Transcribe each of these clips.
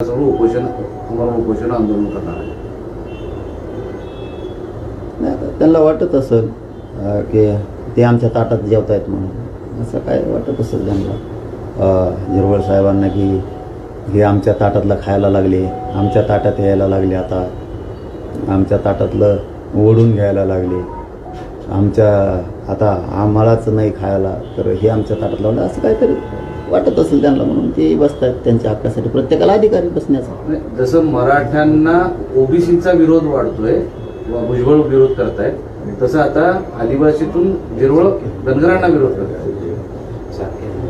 सर्व उपोषण तुम्हाला उपोषण आंदोलन करणार आहे. त्यांना वाटत असेल की ते आमच्या ताटात जेवतायत म्हणून. असं काय वाटत असेल त्यांना? निर्वळ साहेबांना की हे आमच्या ताटातलं खायला लागले आमच्या ताटात यायला लागले आता. आमच्या ताटातलं ओढून घ्यायला लागले. आमच्या आता आम्हालाच नाही खायला तर हे आमच्या ताटात लावलं असं काहीतरी वाटत असेल त्यांना म्हणून ते बसतात त्यांच्या हक्कासाठी. प्रत्येकाला अधिकारी बसण्याचा. जसं मराठ्यांना ओबीसीचा विरोध वाढतोय किंवा भुजबळ विरोध करतायत तसं आता आदिवासीतून जिरवळ धनगरांना विरोध करतायत.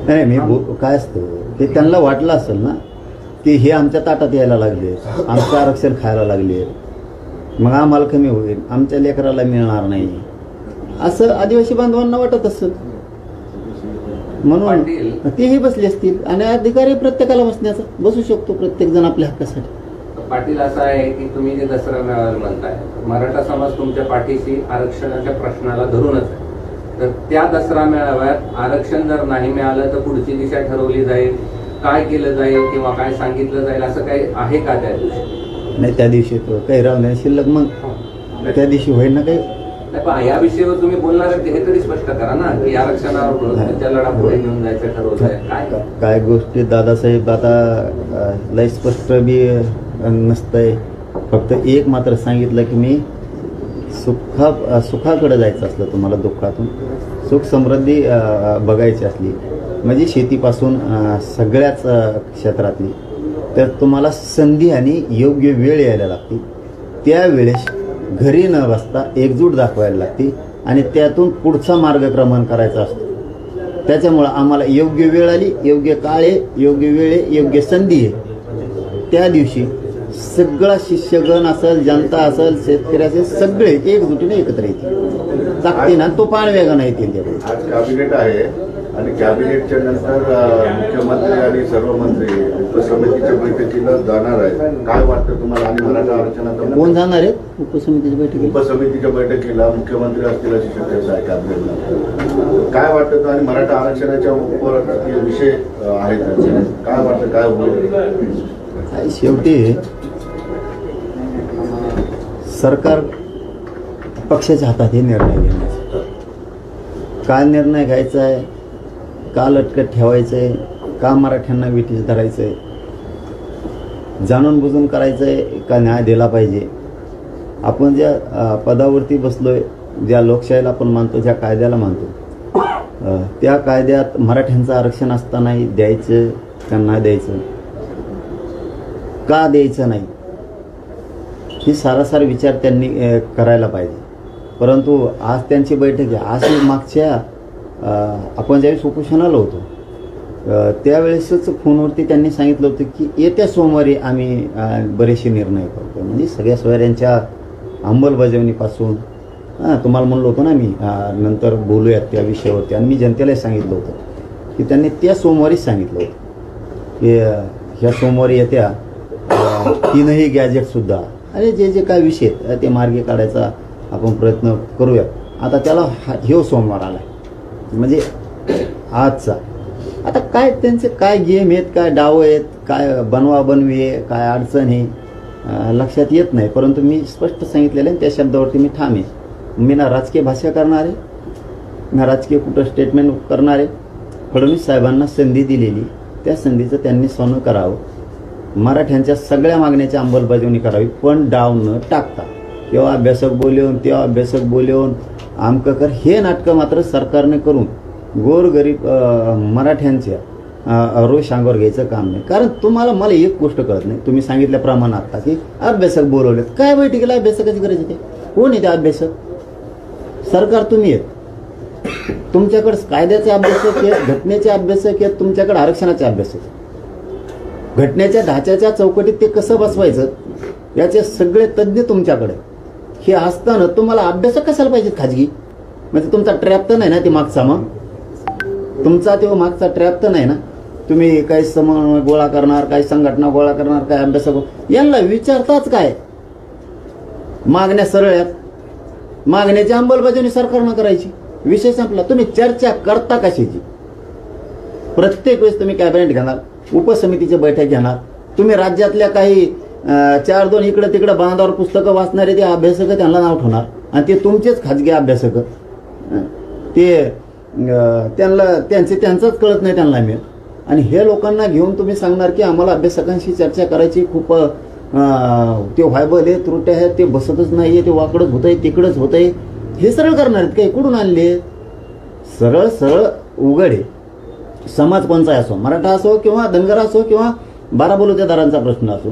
नाही मी बो- काय असतं ते त्यांना वाटलं असेल ना की हे आमच्या ताटात यायला लागले आमचं आरक्षण खायला लागले मग आम्हाला कमी होईल आमच्या लेकराला मिळणार नाही. असं आदिवासी बांधवांना वाटत असेल. म्हणून. तेही बसले असतील आणि अधिकारी प्रत्येकाला बसण्याचा बसू शकतो प्रत्येक जण आपल्या हक्कासाठी. पाटील असं आहे की तुम्ही जे दसरा मेळावा म्हणताय मराठा समाज तुमच्या पाठीशी आरक्षणाच्या प्रश्नाला धरूनच आहे. तर त्या दसरा मेळाव्यात आरक्षण जर नाही मिळालं तर पुढची दिशा ठरवली जाईल. काय केलं जाईल किंवा काय सांगितलं जाईल असं काही आहे का त्या दिवशी? नाही त्या दिवशी तो काही राहून शिल्लक मग त्या दिवशी होईल ना काही? पण या विषयावर तुम्ही बोलणार हे तरी स्पष्ट करा ना की आरक्षणावर लढा पुढे घेऊन जायचं ठरवलंय काय? काय गोष्टी दादासाहेब आता लय स्पष्ट बी नसतंय. फक्त एक मात्र सांगितलं की मी सुखा सुखाकडे जायचं असलं तुम्हाला दुःखातून. सुख समृद्धी बघायची असली. म्हणजे शेतीपासून सगळ्याच क्षेत्रातली. तर तुम्हाला संधी आणि योग्य वेळ यायला लागते. त्यावेळेस घरी न बसता एकजूट दाखवायला लागते आणि त्यातून पुढचा मार्गक्रमण करायचा असतो. त्याच्यामुळं आम्हाला योग्य वेळ आली योग्य काळ आहे योग्य वेळ आहे योग्य संधी आहे. त्या दिवशी सगळा शिष्यगण असेल जनता असेल शेतकरी असेल सगळे एकजुटीने एकत्र येतील. ताकदीनं तो पाण वेगानं येतील ते कॅबिनेट आहे. आणि कॅबिनेटच्या नंतर मुख्यमंत्री आणि सर्व मंत्री उपसमितीच्या बैठकीला जाणार आहेत. काय वाटतं तुम्हाला? आणि मराठा आरक्षणाचा कोण जाणार आहेत उपसमितीच्या बैठकीत उपसमितीच्या बैठकीला मुख्यमंत्री असतील अशी शक्यता आहे कॅबिनेटला काय वाटतं आणि मराठा आरक्षणाच्या वर जे विषय आहेत. काय वाटतं? काय होईल? शेवटी सरकार पक्षाच्या हातात हे निर्णय घेण्याचा. काय निर्णय घ्यायचा आहे? का लटकत ठेवायचं आहे का मराठ्यांना विटीस धरायचं? आहे जाणून बुजून करायचं आहे का न्याय दिला पाहिजे? आपण ज्या पदावरती पदावरती बसलोय ज्या लोकशाहीला आपण मानतो ज्या कायद्याला मानतो त्या कायद्यात मराठ्यांचं आरक्षण असतानाही द्यायचं का नाही द्यायचं? का द्यायचं नाही? ही सारासार विचार त्यांनी करायला पाहिजे. परंतु आज त्यांची बैठक आहे. आज मागच्या आपण ज्यावेळेस उपोषणाला होतो त्यावेळेसच फोनवरती त्यांनी सांगितलं होतं की येत्या सोमवारी आम्ही बरेचसे निर्णय करतो. म्हणजे सगळ्या सोयऱ्यांच्या अंमलबजावणीपासून हां तुम्हाला म्हणलो होतो ना मी नंतर बोलूयात त्या विषयावरती. आणि मी जनतेलाही सांगितलं होतं की त्यांनी त्या सोमवारीच सांगितलं होतं की ह्या सोमवारी येत्या तीनही गॅजेटसुद्धा आणि जे जे काय विषय आहेत, ते मार्गी काढायचा आपण प्रयत्न करूयात. आता त्याला हा ह्यो सोमवार आला म्हणजे आजचा. आता काय त्यांचे काय गेम आहेत काय डाव आहेत काय बनवा बनवी आहे काय अडचण आहे लक्षात येत नाही. परंतु मी स्पष्ट सांगितलेलं आहे त्या शब्दावरती मी ठाम आहे. मी ना राजकीय भाषा करणार आहे ना राजकीय कुठं स्टेटमेंट करणार आहे. फडणवीस साहेबांना संधी दिलेली त्या संधीचं त्यांनी सोनं करावं. मराठ्यांच्या सगळ्या मागण्याची अंमलबजावणी करावी पण डाव न टाकता. किंवा अभ्यासक बोलवून तेव्हा अभ्यासक बोलवून आमकं कर हे नाटकं मात्र सरकारने करून गोरगरीब मराठ्यांच्या रोष अंगावर घ्यायचं काम नाही. कारण तुम्हाला मला एक गोष्ट कळत नाही. तुम्ही सांगितल्याप्रमाणे आता की अभ्यासक बोलवलेत. काय बैठकीला अभ्यासकाची गरज आहे? कोण येते अभ्यासक? सरकार तुम्ही आहेत. तुमच्याकडे कायद्याचे अभ्यासक आहेत घटनेचे अभ्यासक आहेत तुमच्याकडे आरक्षणाचे अभ्यासक घटनेच्या ढाच्याच्या चौकटीत ते कसं बसवायचं? याचे सगळे तज्ज्ञ तुमच्याकडे हे असताना तुम्हाला अभ्यासक कशाला पाहिजेत खाजगी? म्हणजे तुमचा ट्रॅप तर नाही ना ते मागचा मग? तुमचा तो मागचा ट्रॅप तर नाही ना? तुम्ही काही समन्वय गोळा करणार काही संघटना गोळा करणार काय अभ्यासक यांना विचारताच काय? मागण्या सरळ आहेत. मागण्याची अंमलबजावणी सरकारनं करायची. विषय संपला. तुम्ही चर्चा करता कशाची? प्रत्येक वेळेस तुम्ही कॅबिनेट घेणार उपसमितीची बैठक घेणार. तुम्ही राज्यातल्या काही चार दोन इकडं तिकडं बांधावर पुस्तकं वाचणारे ते अभ्यासक त्यांना नाव ठेवणार. आणि ते तुमचेच खाजगी अभ्यासक. ते त्यांना त्यांचे त्यांचंच कळत नाही त्यांना मिळेल आणि हे लोकांना घेऊन तुम्ही सांगणार की आम्हाला अभ्यासकांशी चर्चा करायची खूप ते व्हायबल आहे त्रुट्या आहेत ते बसतच नाही आहे ते वाकडच होत आहे तिकडंच होत आहे हे सरळ करणार आहेत काही कुठून आणले. सरळ सरळ उघड आहे. समाज कोणचा असो मराठा असो किंवा धनगर असो किंवा बारा दारांचा प्रश्न असो.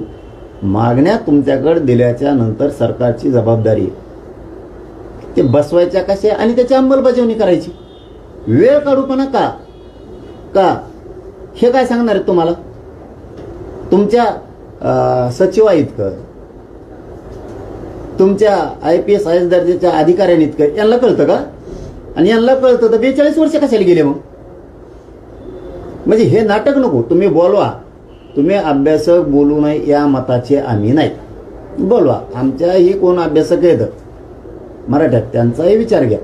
मागण्या तुमच्याकडे दिल्याच्या नंतर सरकारची जबाबदारी आहे. ते बसवायच्या कशा आणि त्याची अंमलबजावणी करायची. वेळ काढूपणा का का? हे काय सांगणार आहेत तुम्हाला? तुमच्या सचिवा इतकं तुमच्या I P S I S दर्जाच्या अधिकाऱ्यांनी इतकं यांना कळतं का? आणि यांना कळतं तर बेचाळीस वर्ष कशाला गेले मग? म्हणजे हे नाटक नको. तुम्ही बोलवा. तुम्ही अभ्यासक बोलू नये या मताचे आम्ही नाही. बोलवा. आमच्याही कोण अभ्यासक आहेत? मराठ्यात त्यांचाही विचार घ्या.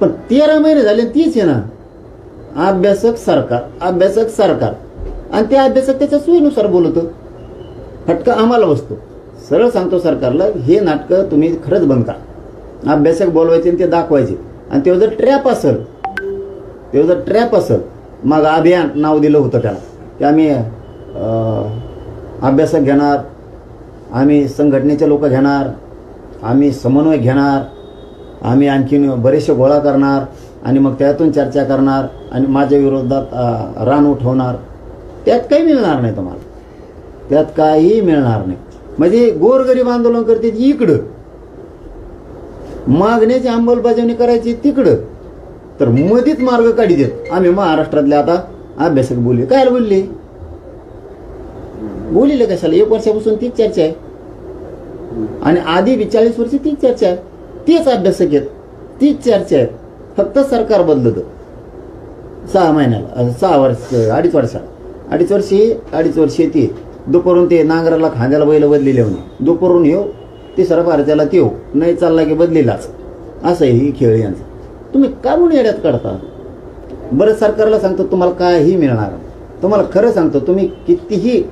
पण तेरा महिने झाले आणि तीच आहे ना. अभ्यासक सरकार अभ्यासक सरकार. आणि ते अभ्यासक त्याच्या सोयीनुसार बोलतो. फटका आम्हाला बसतो. सरळ सांगतो सरकारला हे नाटकं तुम्ही खरंच बंद करा. अभ्यासक बोलवायचे आणि ते दाखवायचे. आणि तेव्हा जर ट्रॅप असेल तेव्हा जर ट्रॅप असेल मग अभियान नाव दिलं होतं त्याला. की आम्ही अभ्यासक घेणार आम्ही संघटनेचे लोक घेणार आम्ही समन्वय घेणार आम्ही आणखीन बरेचसे गोळा करणार आणि मग त्यातून चर्चा करणार आणि माझ्या विरोधात रान उठवणार. त्यात काही मिळणार नाही तुम्हाला. त्यात काही मिळणार नाही. म्हणजे गोरगरीब आंदोलन करते इकडं. मागण्याची अंमलबजावणी करायची तिकडं. तर मधीच मार्ग काढी देत. आम्ही महाराष्ट्रातले आता अभ्यासक बोलले. काय बोलले? बोलिलं कशाला एक वर्षापासून तीच चर्चा आहे. आणि आधी बी चाळीस वर्ष तीच चर्चा आहे. तीच अभ्यासक आहेत तीच चर्चा आहे. फक्त सरकार बदलत. सहा महिन्याला सहा वर्ष अडीच वर्षाला. अडीच वर्षी अडीच वर्षे ती. दुपारून ते नांगराला खांद्याला बैल बदलेले म्हणे दुपारून येऊ तिसरा भारताला ते येऊ नाही चालला की बदलेलाच. असं आहे ही खेळ यांचं. तुम्ही का म्हणून येड्यात काढता? बरं सरकारला सांगतो तुम्हाला काही मिळणार तुम्हाला खरं सांगतो तुम्ही कितीही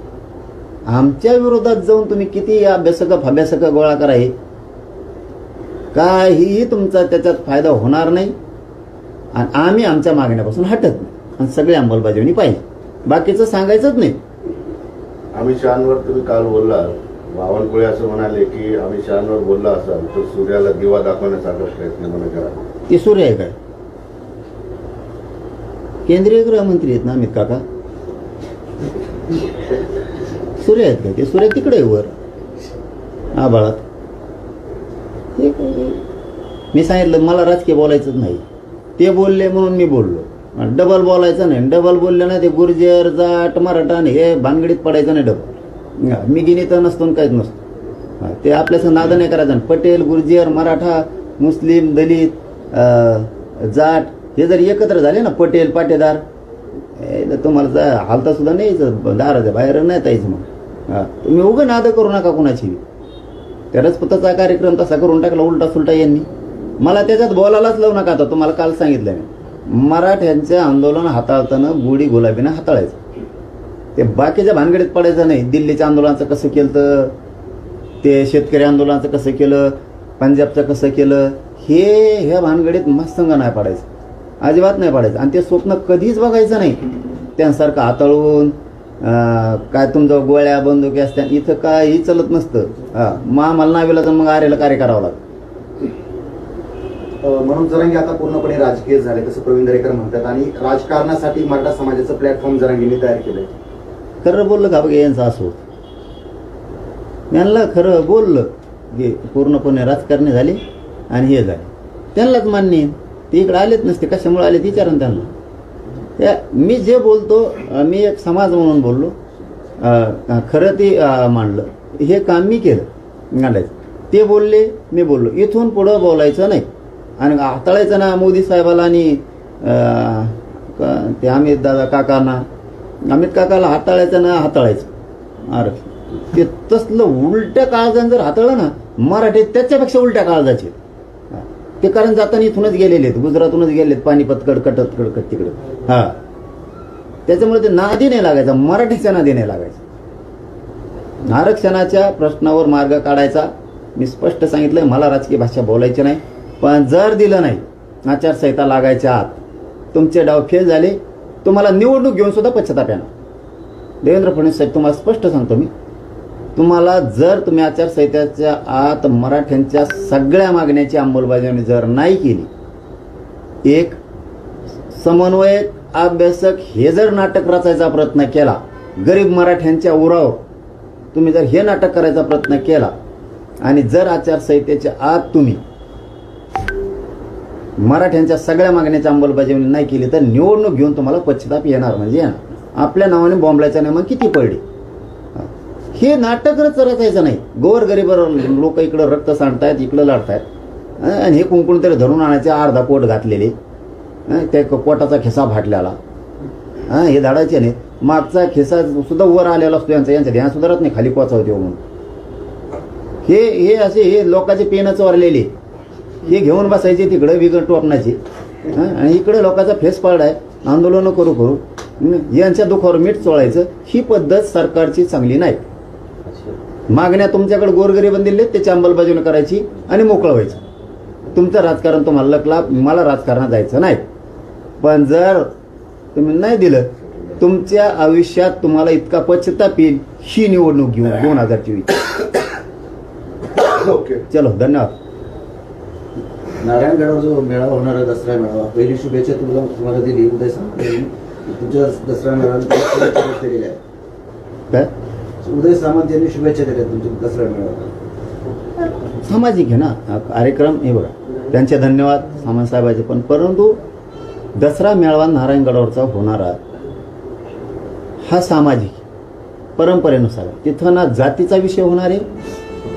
आमच्या विरोधात जाऊन तुम्ही किती अभ्यासक अभ्यासक गोळा कराय काहीही तुमचा त्याच्यात फायदा होणार नाही. आणि आम्ही आमच्या मागण्यापासून हटत नाही. आणि सगळी अंमलबजावणी पाहिजे बाकीचं सांगायचंच नाही. अमित शहावर तुम्ही काल बोलला बावनकुळे असं म्हणाले की अमित शहावर बोलला असाल तर सूर्याला दिवा दाखवण्याचा प्रयत्न मला करा ते सूर्य आहे काय? केंद्रीय गृहमंत्री आहेत ना अमित काका? सूर्य आहेत ना ते सूर्य तिकडे वर. आभाळात हे मी सांगितलं मला राजकीय बोलायचंच नाही. ते बोलले म्हणून मी बोललो. डबल बोलायचं नाही. डबल बोलले ना ते गुर्जर जाट मराठा आणि हे भानगडीत पडायचं नाही डबल मी गिनी तर नसतो आणि काहीच नसतो. ते आपल्याचं नाद नाही करायचं. आणि पटेल गुर्जर मराठा मुस्लिम दलित जाट हे जर एकत्र झाले ना पटेल पाटेदार तर तुम्हाला हालता सुद्धा नाही दाराच्या बाहेर नाही तायचं मग. तुम्ही उगं नाद करू नका कुणाची त्यालाच पुताचा कार्यक्रम तसा करून टाकला उलटा सुलटा यांनी. मला त्याच्यात बोलायलाच लावू नका आता तुम्हाला काल सांगितलं मी. मराठ्यांचं आंदोलन हाताळताना गुढी गुलाबीनं हाताळायचं. ते बाकीच्या भानगडीत पडायचं नाही. दिल्लीच्या आंदोलनाचं कसं केलं तर ते शेतकरी आंदोलनाचं कसं केलं? पंजाबचं कसं केलं? हे ह्या भानगडीत मस्तंग नाही पडायचं. अजिबात नाही पडायचं. आणि ते स्वप्न कधीच बघायचं नाही. त्यांसारखं हाताळून काय तुमचं गोळ्या बंदुकी असत्या इथं काही चलत नसतं. हा मग आम्हाला नावेला तर मग आरेला कार्य करावं लागतं. म्हणून जरांगे आता पूर्णपणे राजकीय झाले कसं प्रवीण दरेकर म्हणतात. आणि राजकारणासाठी मराठा समाजाचं प्लॅटफॉर्म जरांगीने तयार केलंय. खरं बोललं का बघा यांचं असं यांना खरं बोललं की पूर्णपणे राजकारणी झाले आणि हे झाले. त्यांनाच मान्य ते इकडे आलेच नसते कशामुळे आले ते विचारा ना त्यांना. त्या मी जे बोलतो मी एक समाज म्हणून बोललो. खरं ते मांडलं. हे काम मी केलं. मांडायचं. ते बोलले मी बोललो. इथून पुढं बोलायचं नाही. आणि हाताळायचं ना मोदी साहेबाला आणि ते अमित दादा काकांना. अमित काकाला हाताळायचं ना हाताळायचं. अरे ते तसलं उलट्या काळजाने जर हाताळलं ना मराठी त्याच्यापेक्षा उलट्या काळजाचे. ते कारण जाताना इथूनच गेलेले आहेत गुजरातूनच गेलेत पानिपतकड कटत कडकट तिकडे. हा. त्याच्यामुळे ते नादी नाही लागायचा मराठीच्या नादी नाही लागायचा. आरक्षणाच्या प्रश्नावर मार्ग काढायचा. मी स्पष्ट सांगितलंय मला राजकीय भाषा बोलायची नाही पण जर दिलं नाही आचारसंहिता लागायच्या आत तुमचे डाव फेल झाले तुम्हाला निवडणूक घेऊन सुद्धा पश्चाताप येणार. देवेंद्र फडणवीस साहेब तुम्हाला स्पष्ट सांगतो मी तुम्हाला जर तुम्ही आचारसंहितेच्या आत मराठ्यांच्या सगळ्या मागण्याची अंमलबजावणी जर नाही केली एक समन्वयक अभ्यासक हे जर नाटक रचायचा प्रयत्न केला गरीब मराठ्यांच्या उरावर तुम्ही जर हे नाटक करायचा प्रयत्न केला आणि जर आचारसंहितेच्या आत तुम्ही मराठ्यांच्या सगळ्या मागण्याची अंमलबजावणी नाही केली तर निवडणूक घेऊन तुम्हाला पश्चिताप येणार म्हणजे येणार. आपल्या नावाने बॉम्बलाच्या नाही मग किती पडली? हे नाटकच रचायचं नाही. गोर गरीब लोक इकडं रक्त सांडतायत इकडं लढतायत आणि हे कुंकुण तरी धरून आणायचे अर्धा कोट घातलेले. त्या कोटाचा खिसा फाटलेला हां हे धाडायचे नाही. मागचा खिसा सुद्धा वर आलेला असतो यांचा. यांच्या ध्यान सुधारत नाही. खाली पोचावते म्हणून. हे हे असे हे लोकांचे पेन चोरलेले. हे घेऊन बसायचे तिकडं विगण टोपणाचे. आणि इकडे लोकांचा फेस पाडाय. आंदोलनं करू करू. यांच्या दुखावर मीठ चोळायचं. ही पद्धत सरकारची चांगली नाही. मागण्या तुमच्याकडे गोरगरीब दिले त्याची अंमलबजावणी करायची आणि मोकळं व्हायचं. तुमचं राजकारण तुम्हाला लकला मला राजकारणात जायचं नाही. पण जर तुम्ही नाही दिलं तुमच्या आयुष्यात तुम्हाला इतका पश्चाताप येईल ही निवडणूक घेऊन दोन हजार चोवीस ओके. चलो धन्यवाद. नारायणगडावर जो मेळावा होणार आहे दसरा मेळावा पहिली शुभेच्छा तुला तुम्हाला दिली. उदय यांनी. तुमच्या दसरा आहेत. काय? उदय सामंत यांनी शुभेच्छा दिल्या तुमच्या दसरा मेळाव्याला सामाजिक आहे ना हा कार्यक्रम हे बघा. त्यांचे धन्यवाद सामंत साहेबाचे पण. परंतु दसरा मेळावा नारायणगडावरचा होणारा हा सामाजिक परंपरेनुसार. तिथं ना जातीचा विषय होणार आहे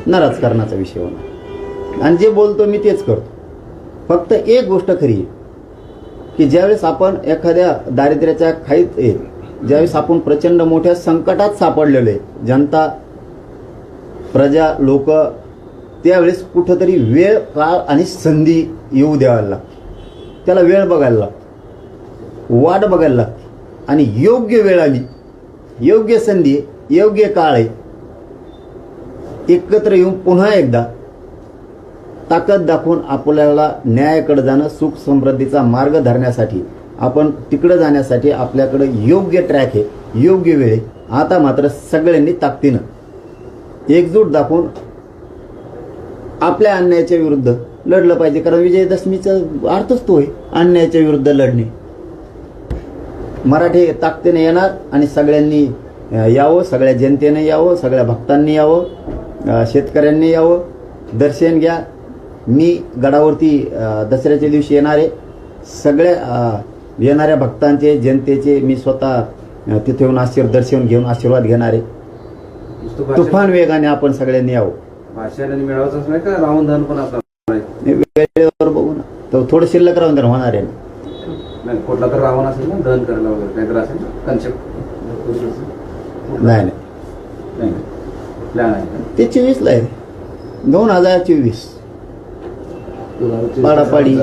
ना राजकारणाचा विषय होणार आणि जे बोलतो मी तेच करतो. फक्त एक गोष्ट खरी आहे की ज्यावेळेस आपण एखाद्या दारिद्र्याच्या खाईत येत ज्यावेळेस आपण प्रचंड मोठ्या संकटात सापडलेलो आहे जनता प्रजा लोक त्यावेळेस कुठंतरी वेळ काळ आणि संधी येऊ द्यायला लागते. त्याला वेळ बघायला लागते. वाट बघायला लागते. आणि योग्य वेळ आली योग्य संधी योग्य काळ आहे एकत्र येऊन पुन्हा एकदा ताकद दाखवून आपल्याला न्यायाकडे जाणं सुख समृद्धीचा मार्ग धरण्यासाठी आपण तिकडं जाण्यासाठी आपल्याकडं योग्य ट्रॅक आहे योग्य वेळ आहे. आता मात्र सगळ्यांनी ताकदीनं एकजूट दाखवून आपल्या अन्यायाच्या विरुद्ध लढलं पाहिजे. कारण विजयदशमीचा अर्थच तो आहे अन्यायाच्या विरुद्ध लढणे. मराठी ताकदीने येणार आणि सगळ्यांनी यावं सगळ्या जनतेने यावं सगळ्या भक्तांनी यावं शेतकऱ्यांनी यावं. दर्शन घ्या. मी गडावरती दसऱ्याच्या दिवशी येणार आहे. सगळ्या येणाऱ्या भक्तांचे जनतेचे मी स्वतः तिथे येऊन आशीर्वाद दर्शन घेऊन आशीर्वाद घेणार. आहे तुफान वेगाने आपण सगळ्यांनी यावं. नाही का? रावण दहन पण वेळेवर बघू ना. तर थोडं शिल्लक राहून तर होणार आहे ना. नाही कुठला तर रावण असेल ना दहन करायला वगैरे काहीतरी असेल ना कन्सेप्ट नाही नाही. नाही प्लॅन आहे. ते चोवीसला आहे. दोन हजार चोवीस. पाडापाडी.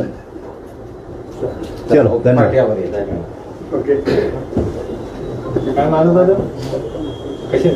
चलो धन्यवाद. ओके काय मानू दादा कसे